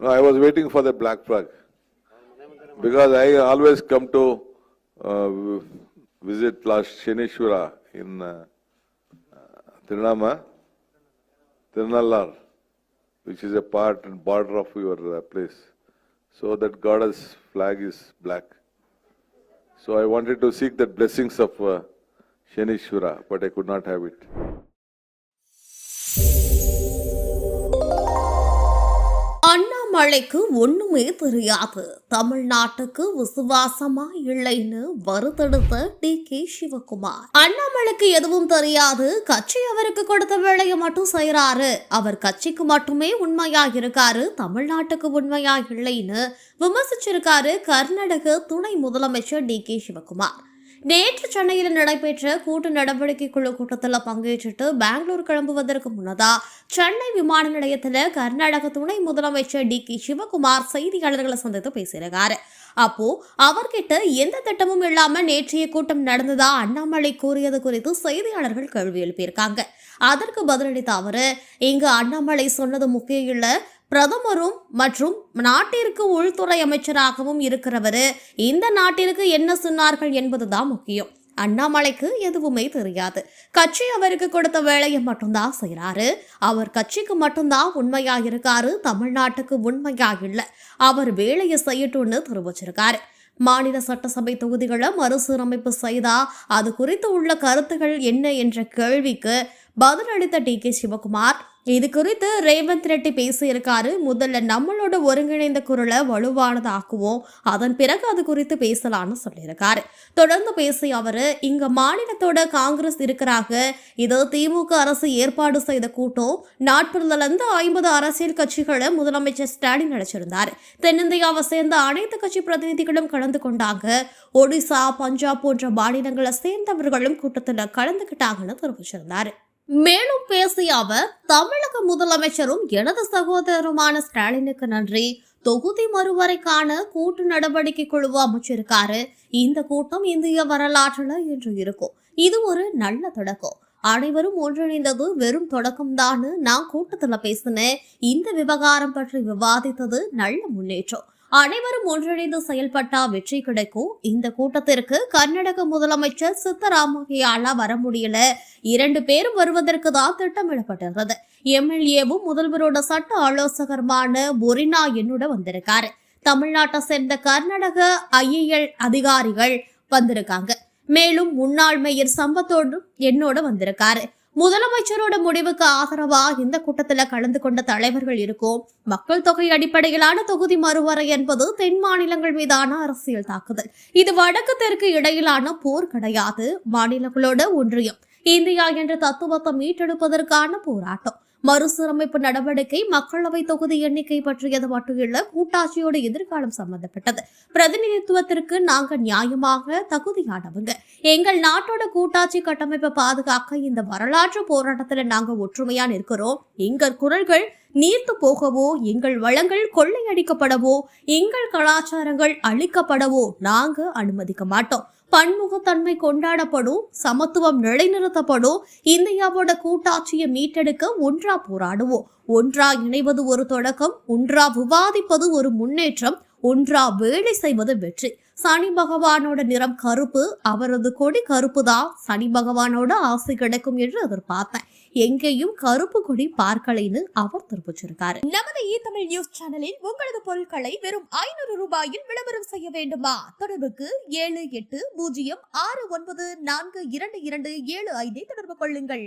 No, I was waiting for the black flag. Because I always come to uh, visit last Sheneshwara in uh, Tirunama, which is a part and border of your uh, place. So that goddess flag is black. So I wanted to seek the blessings of uh, Sheneshwara, but I could not have it. மழைக்கு ஒண்ணுமே தெரியாது. தமிழ்நாட்டுக்கு விசுவாசமா இல்லைன்னு வருத்தெடுத்த D. K. Sivakumar. அண்ணாமலைக்கு எதுவும் தெரியாது. கட்சி அவருக்கு கொடுத்த வேலையை மட்டும் செய்யறாரு அவர் கட்சிக்கு மட்டுமே உண்மையா இருக்காரு. தமிழ்நாட்டுக்கு உண்மையா இல்லைன்னு விமர்சிச்சிருக்காரு கர்நாடக துணை முதலமைச்சர் டி. கே. சிவகுமார். நேற்று சென்னையில் நடைபெற்ற கூட்டு நடவடிக்கை குழு கூட்டத்தில் பங்கேற்றுட்டு பெங்களூர் கிளம்புவதற்கு முன்னதா சென்னை விமான நிலையத்தில் கர்நாடக துணை முதலமைச்சர் டி கே சிவகுமார் செய்தியாளர்களை சந்தித்து பேசியிருக்காரு அப்போ அவர்கிட்ட எந்த திட்டமும் இல்லாம நேற்றைய கூட்டம் நடந்ததா அண்ணாமலை கூறியது குறித்து செய்தியாளர்கள் கேள்வி எழுப்பியிருக்காங்க. அதற்கு பதிலளித்த அவரு இங்கு அண்ணாமலை சொன்னது முக்கியம் இல்லை பிரதமரும் மற்றும் நாட்டிற்கு உள்துறை அமைச்சராகவும் இருக்கிறவர் இந்த நாட்டிற்கு என்ன சொன்னார்கள் என்பதுதான் முக்கியம். அண்ணாமலைக்கு எதுவுமே தெரியாது. கட்சி அவருக்கு கொடுத்த வேலையை மட்டும்தான் செய்கிறாரு அவர் கட்சிக்கு மட்டும்தான் உண்மையா இருக்காரு தமிழ்நாட்டுக்கு உண்மையா இல்லை அவர் வேலையை செய்யட்டும்னு தெரிவிச்சிருக்காரு. மாநில சட்டசபை தொகுதிகளை மறுசீரமைப்பு செய்தா அது குறித்து உள்ள கருத்துகள் என்ன என்ற கேள்விக்கு பதிலளித்த டி கே சிவகுமார் இது குறித்து ரேவந்த் ரெட்டி பேசியிருக்காரு. முதல்ல நம்மளோட ஒருங்கிணைந்த குரலை வலுவானதாக்குவோம். அதன் பிறகு அது குறித்து பேசலாம்னு சொல்லியிருக்காரு. தொடர்ந்து பேசிய அவர் இங்க மாநிலத்தோட காங்கிரஸ் இருக்கிறாங்க. இது திமுக அரசு ஏற்பாடு செய்த கூட்டம் நாட்புறதுல இருந்து ஐம்பது அரசியல் கட்சிகளை முதலமைச்சர் ஸ்டாலின் அழைச்சிருந்தார். தென்னிந்தியாவை சேர்ந்த அனைத்து கட்சி பிரதிநிதிகளும் கலந்து கொண்டாங்க. ஒடிசா பஞ்சாப் போன்ற மாநிலங்களை சேர்ந்தவர்களும் கூட்டத்தில் கலந்துக்கிட்டாங்கன்னு தெரிவிச்சிருந்தாரு. மேலும் பேசிய அவர் தமிழக முதலமைச்சரும் எனது சகோதரருமான ஸ்டாலினுக்கு நன்றி. தொகுதி மறுவரைக்கான கூட்டு நடவடிக்கை குழுவை அமைச்சிருக்காரு. இந்த கூட்டம் இந்திய வரலாற்றுல இன்று இருக்கும். இது ஒரு நல்ல தொடக்கம். அனைவரும் ஒன்றிணைந்தது வெறும் தொடக்கம் தான். நான் கூட்டத்துல பேசினேன். இந்த விவகாரம் பற்றி விவாதித்தது நல்ல முன்னேற்றம். அனைவரும் ஒன்றிணைந்து செயல்பட்டா வெற்றி கிடைக்கும். இந்த கூட்டத்திற்கு கர்நாடக முதலமைச்சர் சித்தராமையால வர முடியல. இரண்டு பேரும் வருவதற்கு தான் திட்டமிடப்பட்டிருந்தது. எம்எல்ஏவும் முதல்வரோட சட்ட ஆலோசகருமான பொரினா என்னோட வந்திருக்காரு. தமிழ்நாட்டை சேர்ந்த கர்நாடக ஐஏஎல் அதிகாரிகள் வந்திருக்காங்க. மேலும் முன்னாள் மேயர் சம்பத்தோடும் என்னோட வந்திருக்காரு. முதலமைச்சரோட முடிவுக்கு ஆதரவா இந்த கூட்டத்துல கலந்து கொண்ட தலைவர்கள் இருக்கும். மக்கள் தொகை அடிப்படையிலான தொகுதி மறுவரை என்பது தென் மாநிலங்கள் மீதான அரசியல் தாக்குதல். இது வடக்கு தெற்கு இடையிலான போர் கிடையாது. மாநிலங்களோட ஒன்றியம். இந்தியா என்ற தத்துவத்தை மீட்டெடுப்பதற்கான போராட்டம். மறுசீரமைப்பு நடவடிக்கை மக்களவை தொகுதி எண்ணிக்கை பற்றியது மட்டுமில்ல கூட்டாட்சியோட எதிர்காலம் சம்பந்தப்பட்டது. பிரதிநிதித்துவத்திற்கு நாங்கள் நியாயமாக தகுதியானவங்க. எங்கள் நாட்டோட கூட்டாட்சி கட்டமைப்பை பாதுகாக்க இந்த வரலாற்று போராட்டத்தில் நாங்கள் ஒற்றுமையா நிற்கிறோம். எங்கள் குரல்கள் நீர்த்து போகவோ எங்கள் வளங்கள் கொள்ளையடிக்கப்படவோ எங்கள் கலாச்சாரங்கள் அழிக்கப்படவோ நாங்கள் அனுமதிக்க மாட்டோம். பன்முகத்தன்மை கொண்டாடப்படும் சமத்துவம் நிலைநிறுத்தப்படும் இந்தியாவோட கூட்டாட்சியை மீட்டெடுக்க ஒன்றா போராடுவோம். ஒன்றா இணைவது ஒரு தொடக்கம் ஒன்றா விவாதிப்பது ஒரு முன்னேற்றம் ஒன்றா வேலை செய்வது வெற்றி. சனி பகவானோட நிறம் கருப்பு அவரது கொடி கருப்பு தான் சனி பகவானோட ஆசை கிடைக்கும் என்று எதிர்பார்த்தேன். எங்கேயும் கருப்பு கொடி பார்க்கலைன்னு அவர் தெரிவிச்சிருக்காரு. நமது இ தமிழ் நியூஸ் சேனலில் உங்களது பொருட்களை வெறும் ஐநூறு ரூபாயில் விளம்பரம் செய்ய வேண்டுமா? தொடர்புக்கு ஏழு எட்டு பூஜ்ஜியம் ஆறு ஒன்பது நான்கு இரண்டு இரண்டு ஏழு ஐந்தை தொடர்பு கொள்ளுங்கள்.